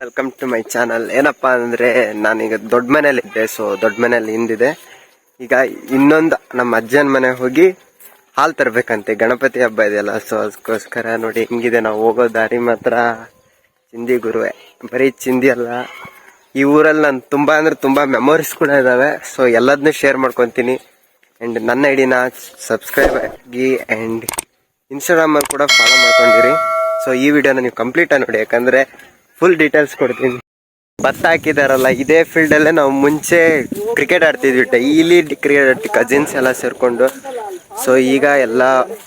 Welcome to my channel ಏನಪ್ಪಾ ಅಂದ್ರೆ ನಾನೀಗ ದೊಡ್ಡ ಮನೇಲಿದ್ದೆ ಸೊ ದೊಡ್ಡ ಮನೇಲಿ ಹಿಂದಿದೆ. ಈಗ ಇನ್ನೊಂದು ನಮ್ಮ ಅಜ್ಜನ ಮನೆ ಹೋಗಿ ಹಾಲ್ ತರ್ಬೇಕಂತೆ. ಗಣಪತಿ ಹಬ್ಬ ಇದೆಯಲ್ಲ ಸೊ ಅದಕ್ಕೋಸ್ಕರ ನೋಡಿ ಹಿಂಗಿದೆ ನಾವು ಹೋಗೋ ದಾರಿ ಮಾತ್ರ ಚಿಂದಿ ಗುರುವೆ. ಬರೀ ಚಿಂದಿ ಅಲ್ಲ, ಈ ಊರಲ್ಲಿ ನಾನು ತುಂಬಾ ಅಂದ್ರೆ ತುಂಬಾ ಮೆಮೊರೀಸ್ ಕೂಡ ಇದಾವೆ. ಸೊ ಎಲ್ಲದನ್ನೂ ಶೇರ್ ಮಾಡ್ಕೊತೀನಿ. ಅಂಡ್ ನನ್ನ ಐಡಿನ ಸಬ್ಸ್ಕ್ರೈಬ್ ಆಗಿ ಅಂಡ್ ಇನ್ಸ್ಟಾಗ್ರಾಮ್ ಅಲ್ಲಿ ಕೂಡ ಫಾಲೋ ಮಾಡ್ಕೊಂಡಿರಿ. ಸೊ ಈ ವಿಡಿಯೋನ ನೀವು ಕಂಪ್ಲೀಟ್ ಆಗಿ ನೋಡಿ. ಯಾಕಂದ್ರೆ ಫುಲ್ ಡೀಟೇಲ್ಸ್ ಕೊಡ್ತೀನಿ. ಭತ್ತ ಹಾಕಿದಾರಲ್ಲ, ಇದೇ ಫೀಲ್ಡ್ ಅಲ್ಲೇ ನಾವು ಮುಂಚೆ ಕ್ರಿಕೆಟ್ ಆಡ್ತಿದ್ವಿ. ಇಲ್ಲಿ ಕ್ರಿಕೆಟ್ ಆಡ್ತೀವಿ ಕಸಿನ್ಸ್ ಎಲ್ಲ ಸೇರ್ಕೊಂಡು. ಸೊ ಈಗ ಎಲ್ಲ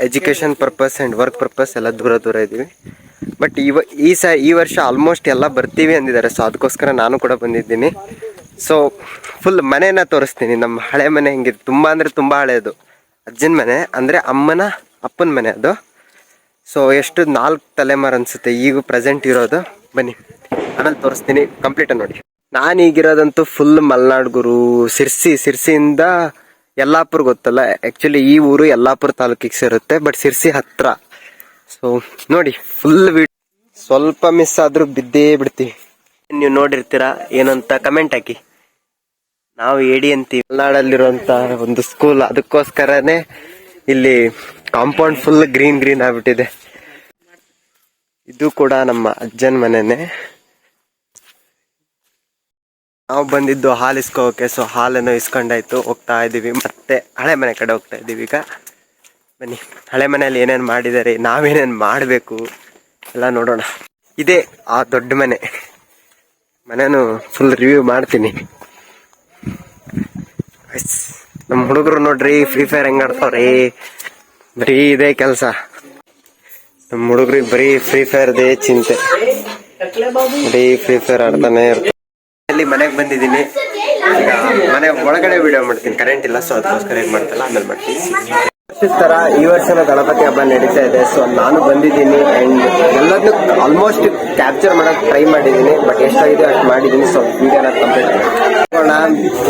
education purpose and work purpose ಎಲ್ಲ ದೂರ ದೂರ ಇದೀವಿ. ಬಟ್ ಇವ ಈ ಸ ಈ ವರ್ಷ ಆಲ್ಮೋಸ್ಟ್ ಎಲ್ಲ ಬರ್ತೀವಿ ಅಂದಿದ್ದಾರೆ. ಸೊ ಅದಕ್ಕೋಸ್ಕರ ನಾನು ಕೂಡ ಬಂದಿದ್ದೀನಿ. ಸೊ ಫುಲ್ ಮನೆನ ತೋರಿಸ್ತೀನಿ. ನಮ್ಮ ಹಳೆ ಮನೆ ಹೆಂಗಿದೆ ತುಂಬಾ ಅಂದರೆ ತುಂಬಾ ಹಳೆಯದು ಅಜ್ಜನ ಮನೆ, ಅಂದ್ರೆ ಅಮ್ಮನ ಅಪ್ಪನ ಮನೆ ಅದು. ಸೊ ಎಷ್ಟು ನಾಲ್ಕು ತಲೆಮಾರು ಅನ್ಸುತ್ತೆ? ಈಗ ಪ್ರೆಸೆಂಟ್ ಇರೋದು? ಬನ್ನಿ. ಆಮೇಲೆ ತೋರಿಸ್ತೀನಿ. ಕಂಪ್ಲೀಟ್ ನೋಡಿ. ನಾನು ಈಗಿರೋದಂತೂ ಫುಲ್ ಮಲ್ನಾಡ್ ಗುರು. ಸಿರ್ಸಿ ಸಿರ್ಸಿಯಿಂದ ಯಲ್ಲಾಪುರ್ ಗೊತ್ತಲ್ಲ? ಆ್ಯಕ್ಚುಲಿ ಈ ಊರು ಯಲ್ಲಾಪುರ ತಾಲೂಕಿಗೆ ಸೇರುತ್ತೆ ಬಟ್ ಸಿರ್ಸಿ ಹತ್ರ. ಸೊ ನೋಡಿ ಫುಲ್ ಸ್ವಲ್ಪ ಮಿಸ್ ಆದ್ರೂ ಬಿದ್ದೇ ಬಿಡ್ತೀವಿ ನೀವು ನೋಡಿರ್ತೀರಾ ಏನಂತ ಕಮೆಂಟ್ ಹಾಕಿ. ನಾವು ಏಡಿ ಅಂತೀವಿ ಮಲೆನಾಡಲ್ಲಿರುವಂತ ಒಂದು ಸ್ಕೂಲ್ ಅದಕ್ಕೋಸ್ಕರನೇ ಇಲ್ಲಿ ಕಾಂಪೌಂಡ್ ಫುಲ್ ಗ್ರೀನ್ ಗ್ರೀನ್ ಆಗ್ಬಿಟ್ಟಿದೆ. ಇದು ಕೂಡ ನಮ್ಮ ಅಜ್ಜನ ಮನೆನೆ. ನಾವು ಬಂದಿದ್ದು ಹಾಲು ಇಸ್ಕೋಕೆ ಸೊ ಹಾಲನ್ನು ಇಸ್ಕೊಂಡಾಯ್ತು, ಹೋಗ್ತಾ ಇದೀವಿ ಮತ್ತೆ ಹಳೆ ಮನೆ ಕಡೆ ಹೋಗ್ತಾ ಇದೀವಿ ಈಗ. ಬನ್ನಿ, ಹಳೆ ಮನೆಯಲ್ಲಿ ಏನೇನು ಮಾಡಿದ್ದಾರೆ, ನಾವೇನೇನು ಮಾಡಬೇಕು, ಎಲ್ಲ ನೋಡೋಣ. ಇದೇ ಆ ದೊಡ್ಡ ಮನೆ. ಮನೇನು ಫುಲ್ ರಿವ್ಯೂ ಮಾಡ್ತೀನಿ. ನಮ್ಮ ಹುಡುಗರು ನೋಡ್ರಿ ಫ್ರೀ ಫೈರ್ ಹೆಂಗ್ ಆಡ್ತಾವ್ರಿ? ಬರೀ ಇದೇ ಕೆಲಸ. ನಮ್ಮ ಹುಡುಗರಿಗೆ ಬರೀ ಫ್ರೀ ಫೈರ್ ದೇ ಚಿಂತೆ. ಬರೀ ಫ್ರೀ ಫೈರ್ ಆಡ್ತಾನೆ ಇರ್ತಾರೆ ಇಲ್ಲಿ ಮನೆಗೆ ಬಂದಿದ್ದೀನಿ. ಮನೆ ಒಳಗಡೆ ವಿಡಿಯೋ ಮಾಡ್ತೀನಿ. ಕರೆಂಟ್ ಇಲ್ಲ ಸೊ ಅದಕ್ಕೋಸ್ಕರ ಏನ್ ಮಾಡ್ತಲ್ಲ, ಆಮೇಲೆ ಮಾಡ್ತೀನಿ. ತರ ಈ ವರ್ಷನ ಗಣಪತಿ ಹಬ್ಬ ನಡೀತಾ ಇದೆ. ಸೊ ನಾನು ಬಂದಿದ್ದೀನಿ ಅಂಡ್ ಎಲ್ಲದನ್ನು ಆಲ್ಮೋಸ್ಟ್ ಕ್ಯಾಪ್ಚರ್ ಮಾಡಕ್ ಟ್ರೈ ಮಾಡಿದ್ದೀನಿ. ಬಟ್ ಎಷ್ಟಾಗಿದೆ ಅಷ್ಟು ಮಾಡಿದ್ದೀನಿ. ಸೊ ವಿಡಿಯೋನ ಕಂಪ್ಲೀಟ್ ನೋಡೋಣ,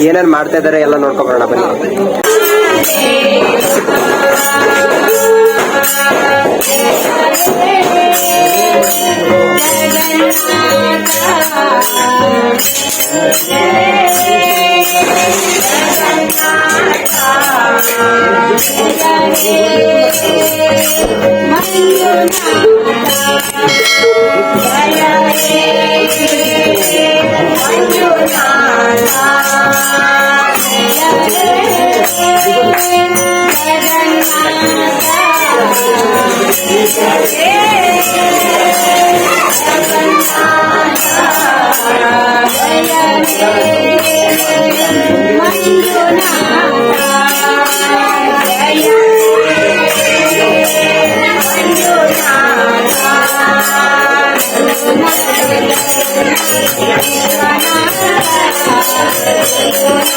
ಏನೇನು ಮಾಡ್ತಾ ಇದಾರೆ ಎಲ್ಲ ನೋಡ್ಕೊಬರೋಣ, ಬನ್ನಿ.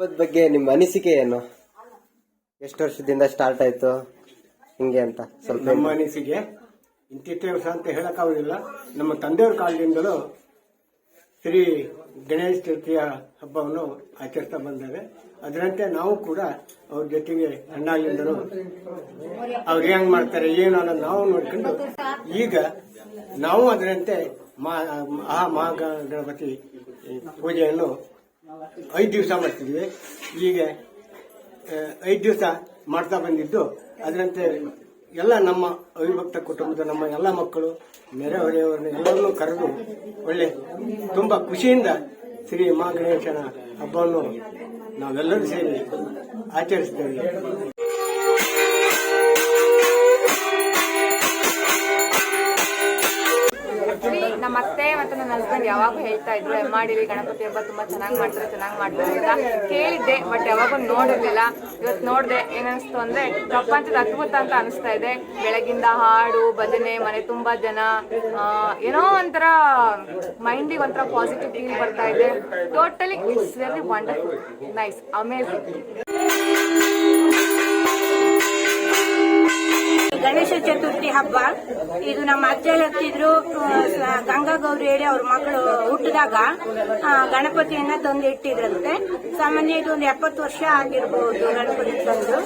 ಹಬ್ಬದ ಬಗ್ಗೆ ನಿಮ್ಮ ಅನಿಸಿಕೆ ಏನು? ಎಷ್ಟು ವರ್ಷದಿಂದ ಸ್ಟಾರ್ಟ್ ಆಯ್ತು? ಹಿಂಗೆ ಅಂತ ಸ್ವಲ್ಪ ನಮ್ಮ ಅನಿಸಿಕೆ ಇಂತಿಷ್ಟೇ ವರ್ಷ ಅಂತ ಹೇಳಕ್ಕಾಗುದಿಲ್ಲ ನಮ್ಮ ತಂದೆಯವ್ರ ಕಾಲದಿಂದಲೂ ಶ್ರೀ ಗಣೇಶ ಚತುರ್ಥಿಯ ಹಬ್ಬವನ್ನು ಆಚರಿಸ್ತಾ ಬಂದೇವೆ ಅದರಂತೆ ನಾವು ಕೂಡ ಅವ್ರ ಜೊತೆಗೆ ಅಣ್ಣಾಗಿದ್ದರು ಅವ್ರು ಹೆಂಗ್ ಮಾಡ್ತಾರೆ ಏನು ಅನ್ನೋದು ನಾವು ನೋಡ್ಕೊಂಡು ಈಗ ನಾವು ಅದರಂತೆ ಮಹಾ ಗಣಪತಿ ಪೂಜೆಯನ್ನು ಐದು ದಿವಸ ಮಾಡ್ತಿದ್ವಿ. ಈಗ ಐದು ದಿವಸ ಮಾಡ್ತಾ ಬಂದಿದ್ದು. ಅದರಂತೆ ಎಲ್ಲ ನಮ್ಮ ಅವಿಭಕ್ತ ಕುಟುಂಬದ ನಮ್ಮ ಎಲ್ಲ ಮಕ್ಕಳು ನೆರೆಹೊರೆಯವರನ್ನು ಎಲ್ಲರನ್ನೂ ಕರೆದು ಒಳ್ಳೆ ತುಂಬಾ ಖುಷಿಯಿಂದ ಶ್ರೀ ಮಹಾ ಗಣೇಶನ ಹಬ್ಬವನ್ನು ನಾವೆಲ್ಲರೂ ಸೇರಿ ಆಚರಿಸ್ತೇವೆ ನನ್ನ ಹಸ್ಬೆಂಡ್ ಯಾವಾಗ ಹೇಳ್ತಾ ಇದ್ರು ಮಾಡಿರಿ ಗಣಪತಿ ಹಬ್ಬ, ತುಂಬಾ ಚೆನ್ನಾಗಿ ಮಾಡ್ತಾರೆ ಚೆನ್ನಾಗಿ ಮಾಡ್ತಾರೆ ಅಂತ ಕೇಳಿದ್ದೆ ಬಟ್ ಯಾವಾಗೂ ನೋಡಿರ್ಲಿಲ್ಲ. ಇವತ್ತು ನೋಡಿದೆ ಏನನ್ನಿಸ್ತು ಅಂದ್ರೆ, ಪ್ರಪಂಚದ ಅದ್ಭುತ ಅಂತ ಅನಿಸ್ತಾ ಇದೆ. ಬೆಳಗಿಂದ ಹಾಡು, ಭಜನೆ, ಮನೆ ತುಂಬಾ ಜನ ಏನೋ ಒಂಥರ ಮೈಂಡಿಗೆ ಒಂಥರ ಪಾಸಿಟಿವ್ ಫೀಲ್ ಬರ್ತಾ ಇದೆ. Totally it's very wonderful nice amazing Ganesha Chaturthi ಹಬ್ಬ. ಇದು ನಮ್ಮ ಅಜ್ಜ ಹೇಳ್ತಿದ್ರು ಗಂಗಾ ಗೌರಿ ಹೇಳಿ ಅವ್ರ ಮಕ್ಕಳು ಹುಟ್ಟಿದಾಗ ಗಣಪತಿಯನ್ನ ತಂದು ಇಟ್ಟಿದ್ರಂತೆ ಸಾಮಾನ್ಯ ಇದು ಒಂದು ಎಪ್ಪತ್ತು ವರ್ಷ ಆಗಿರ್ಬೋದು ಗಣಪತಿ ತಂದು.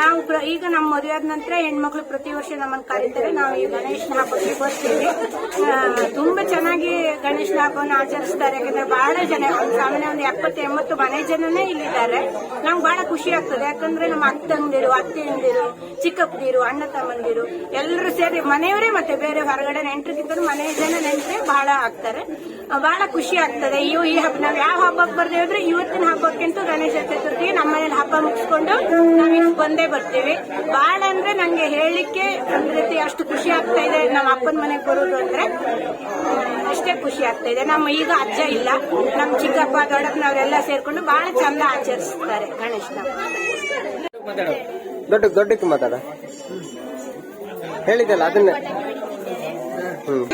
ನಾವು ಈಗ ನಮ್ಮ ಮದುವೆ ಆದ ನಂತರ ಹೆಣ್ಮಕ್ಳು ಪ್ರತಿ ವರ್ಷ ನಮ್ಮನ್ನು ಕರೀತಾರೆ. ನಾವು ಈ ಗಣೇಶನ ಹಬ್ಬಕ್ಕೆ ಬರ್ತೀವಿ. ತುಂಬಾ ಚೆನ್ನಾಗಿ ಗಣೇಶನ ಹಬ್ಬವನ್ನು ಆಚರಿಸ್ತಾರೆ. ಯಾಕಂದ್ರೆ ಬಹಳ ಜನ ಸಾಮಾನ್ಯ ಒಂದು ಎಪ್ಪತ್ತು, ಎಂಬತ್ತು ಮನೆ ಜನನೇ ಇಲ್ಲಿದ್ದಾರೆ. ನಮ್ಗೆ ಬಹಳ ಖುಷಿ ಆಗ್ತದೆ. ಯಾಕಂದ್ರೆ ನಮ್ಮ ಅತ್ತಂದಿರು ಅತ್ತೆಯಂದಿರು ಚಿಕ್ಕಪ್ಪದಿರು, ಅಣ್ಣ ತಮ್ಮಂದಿರು ಎಲ್ಲರೂ ಸೇರಿ ಮನೆಯವರೇ ಮತ್ತೆ ಬೇರೆ ಹೊರಗಡೆ ನೆಂಟರಿಗಿಂತ ಮನೆ ಜನ ನೆಂಟ್ರೆ ಬಹಳ ಆಗ್ತಾರೆ. ಬಹಳ ಖುಷಿ ಆಗ್ತದೆ. ಇವು ಈ ಹಬ್ಬ ನಾವ್ ಯಾವ ಹಬ್ಬಕ್ಕೆ ಬರ್ದೇವ್ರೆ ಇವತ್ತಿನ ಹಬ್ಬಕ್ಕಿಂತ ಗಣೇಶ ಚತುರ್ಥಿ ನಮ್ಮ ಮನೇಲಿ ಹಬ್ಬ ಮುಗಿಸ್ಕೊಂಡು ನಾವಿಲ್ಲಿ ಬಂದೇ ಬರ್ತೀವಿ. ಭಾಳ ಅಂದ್ರೆ ನಂಗೆ ಹೇಳಲಿಕ್ಕೆ ಒಂದ್ ರೀತಿ ಅಷ್ಟು ಖುಷಿ ಆಗ್ತಾ ಇದೆ. ನಮ್ಮ ಅಪ್ಪನ ಮನೆಗೆ ಬರೋದು ಅಂದ್ರೆ ಅಷ್ಟೇ ಖುಷಿ ಆಗ್ತಾ ಇದೆ. ನಮ್ಮ ಈಗ ಅಜ್ಜ ಇಲ್ಲ. ನಮ್ಮ ಚಿಕ್ಕಪ್ಪ ದೊಡ್ಡಪ್ಪನವರೆಲ್ಲ ಸೇರ್ಕೊಂಡು ಬಹಳ ಚಂದ ಆಚರಿಸ್ತಾರೆ ಗಣೇಶನ. ದೊಡ್ಡ ದೊಡ್ಡಕ್ಕೆ ಮಾತಾಡ. ಹೇಳಿದಲ್ಲ ಅದನ್ನ. ಹ್ಮ್.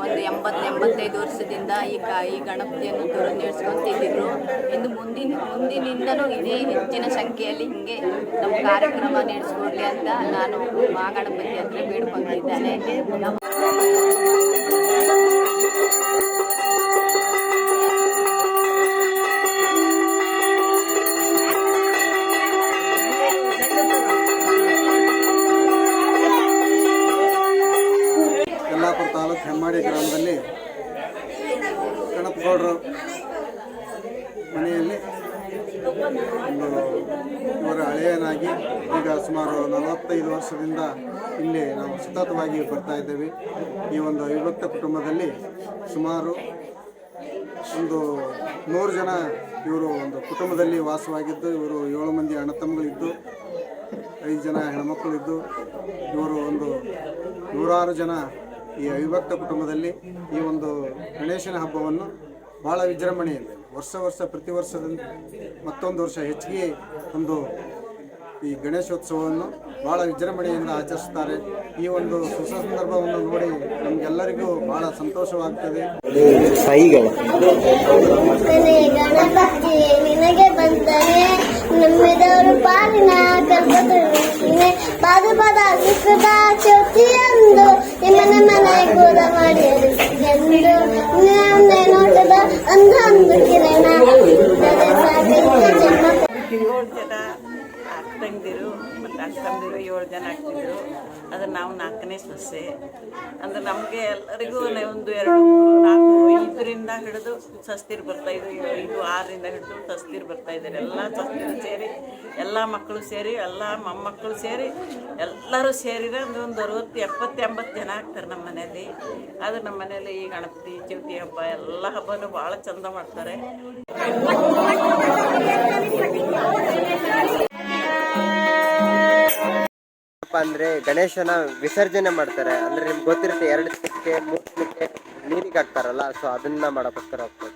ಒಂದು ಎಂಬತ್ತು ಎಂಬತ್ತೈದು ವರ್ಷದಿಂದ ಈ ಕ ಈ ಗಣಪತಿಯನ್ನು ದೂರ ನಡೆಸ್ಕೊಂತಿದ್ರು ಇನ್ನು ಮುಂದಿನ ಮುಂದಿನಿಂದಲೂ ಇದೇ ಹೆಚ್ಚಿನ ಸಂಖ್ಯೆಯಲ್ಲಿ ಹಿಂಗೆ ನಮ್ಮ ಕಾರ್ಯಕ್ರಮ ನಡೆಸ್ಕೊಡ್ಲಿ ಅಂತ ನಾನು ಮಹಾಗಣಪತಿ ಹತ್ರ ಬೇಡ್ಕೊತಿದ್ದೇನೆ ಹೆಮ್ಮಾಡಿ ಗ್ರಾಮದಲ್ಲಿ ಗಣಪಗೌಡರು ಮನೆಯಲ್ಲಿ ಒಂದು ಇವರ ಹಳೆಯನಾಗಿ ಈಗ ಸುಮಾರು ನಲವತ್ತೈದು ವರ್ಷದಿಂದ ಇಲ್ಲಿ ನಾವು ಸತತವಾಗಿ ಬರ್ತಾ ಇದ್ದೇವೆ. ಈ ಒಂದು ವಿಭಕ್ತ ಕುಟುಂಬದಲ್ಲಿ ಸುಮಾರು ಒಂದು ನೂರು ಜನ ಇವರು ಒಂದು ಕುಟುಂಬದಲ್ಲಿ ವಾಸವಾಗಿದ್ದು, ಇವರು ಏಳು ಮಂದಿ ಅಣ್ಣ ತಮ್ಮಗಳಿದ್ದು ಐದು ಜನ ಹೆಣ್ಮಕ್ಳಿದ್ದು ಇವರು ಒಂದು ನೂರಾರು ಜನ ಈ ಅವಿಭಕ್ತ ಕುಟುಂಬದಲ್ಲಿ ಈ ಒಂದು ಗಣೇಶನ ಹಬ್ಬವನ್ನು ಭಾಳ ವಿಜೃಂಭಣೆಯಿಂದ ವರ್ಷ ವರ್ಷ ಪ್ರತಿ ವರ್ಷದಂತೆ ಮತ್ತೊಂದು ವರ್ಷ ಹೆಚ್ಚಿಗೆ ಒಂದು ಈ ಗಣೇಶೋತ್ಸವವನ್ನು ಭಾಳ ವಿಜೃಂಭಣೆಯಿಂದ ಆಚರಿಸ್ತಾರೆ ಈ ಒಂದು ಸುಸಂದರ್ಭವನ್ನು ನೋಡಿ ನಮಗೆಲ್ಲರಿಗೂ ಭಾಳ ಸಂತೋಷವಾಗ್ತದೆ. ನಿನಗೆ ಬಂದರೆ ನಮ್ಮೆದವರು ಪಾಲಿನ ಪಾದ ಪಾದ ಸುಖದ ಮನೆ ಗೋದ ಮಾಡಿ ಎಂದು ನಿನ್ನೆ ನೋಟದ ಅಂಧ ಅಂದು ಕಿರಣ ಇದ್ದರೆ ಸಾಕಿತ್ತು ಜನ್ಮ ಏಳು ತಂಗಿರು ಮತ್ತು ಅಕ್ಕಂದಿರು ಏಳು ಜನ ಆಗ್ತಿದ್ರು. ಅದು ನಾವು ನಾಲ್ಕನೇ ಸೊಸೆ. ಅಂದ್ರೆ ನಮಗೆ ಎಲ್ಲರಿಗೂ ಒಂದು ಎರಡು ನಾಲ್ಕು ಐದರಿಂದ ಹಿಡಿದು ಸಸ್ತಿರು ಬರ್ತಾ ಇದ್ರು. ಐದು, ಆರರಿಂದ ಹಿಡಿದು ಸಸ್ತಿರು ಬರ್ತಾ ಇದ್ದಾರೆ. ಎಲ್ಲ ಸಸ್ತಿರು ಸೇರಿ, ಎಲ್ಲ ಮಕ್ಕಳು ಸೇರಿ, ಎಲ್ಲ ಮೊಮ್ಮಕ್ಕಳು ಸೇರಿ, ಎಲ್ಲರೂ ಸೇರಿದ್ರೆ ಒಂದು ಒಂದು ಅರವತ್ತು, ಎಪ್ಪತ್ತು, ಎಂಬತ್ತು ಜನ ಆಗ್ತಾರೆ ನಮ್ಮ ಮನೆಯಲ್ಲಿ. ಅದು ನಮ್ಮ ಮನೆಯಲ್ಲಿ ಈ ಗಣಪತಿ, ಚೌತಿ ಹಬ್ಬ, ಎಲ್ಲ ಹಬ್ಬನೂ ಭಾಳ ಚಂದ ಮಾಡ್ತಾರೆ. ಏನಪ್ಪ ಅಂದ್ರೆ ಗಣೇಶನ ವಿಸರ್ಜನೆ ಮಾಡ್ತಾರೆ. ಅಂದ್ರೆ ನಿಮ್ಗೆ ಗೊತ್ತಿರುತ್ತೆ, ಎರಡು ದಿನಕ್ಕೆ, ಮೂರು ದಿನಕ್ಕೆ ನೀರಿಗೆ ಹಾಕ್ತಾರಲ್ಲ ಸೊ ಅದನ್ನ ಮಾಡೋಕ್ಕೋಸ್ಕರ ಹೋಗ್ತಾ